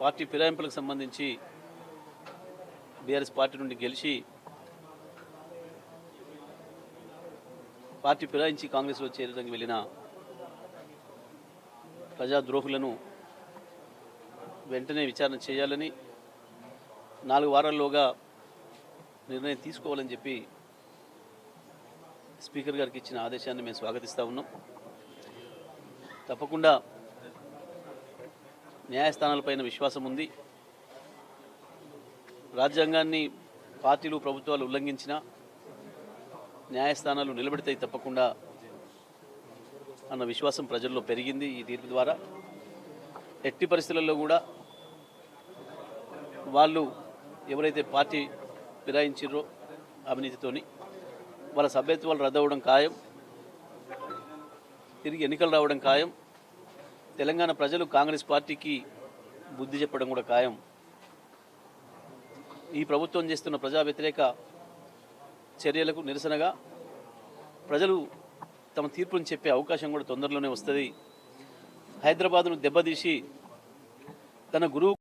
Party ఫిరాయింపులకు సంబంధించి BRS party నుండి గెలిచి పార్టీ ఫిరాయించి కాంగ్రెస్లో చేరడానికి వెళ్ళిన ప్రజాద్రోహులను వెంటనే విచారణ చేయాలని నాలుగు వారాల్లోగా నిర్ణయం తీసుకోవాలని చెప్పి స్పీకర్ గారికి ఇచ్చిన ఆదేశాన్ని మేము స్వాగతిస్తూ ఉన్నాం. తప్పకుండా న్యాయస్థానాలపైన విశ్వాసం ఉంది. రాజ్యాంగాన్ని పార్టీలు ప్రభుత్వాలు ఉల్లంఘించిన న్యాయస్థానాలు నిలబెడతాయి తప్పకుండా అన్న విశ్వాసం ప్రజల్లో పెరిగింది ఈ తీర్పు ద్వారా. ఎట్టి పరిస్థితులలో కూడా వాళ్ళు ఎవరైతే పార్టీ ఫిరాయించారో అవినీతితోని వాళ్ళ సభ్యత్వాలు రద్దవడం ఖాయం తిరిగి ఎన్నికలు రావడం ఖాయం తెలంగాణ ప్రజలు కాంగ్రెస్ పార్టీకి బుద్ధి చెప్పడం కూడా ఖాయం. ఈ ప్రభుత్వం చేస్తున్న ప్రజా వ్యతిరేక చర్యలకు నిరసనగా ప్రజలు తమ తీర్పును చెప్పే అవకాశం కూడా తొందరలోనే వస్తుంది. హైదరాబాద్ను దెబ్బతీసి తన గురువు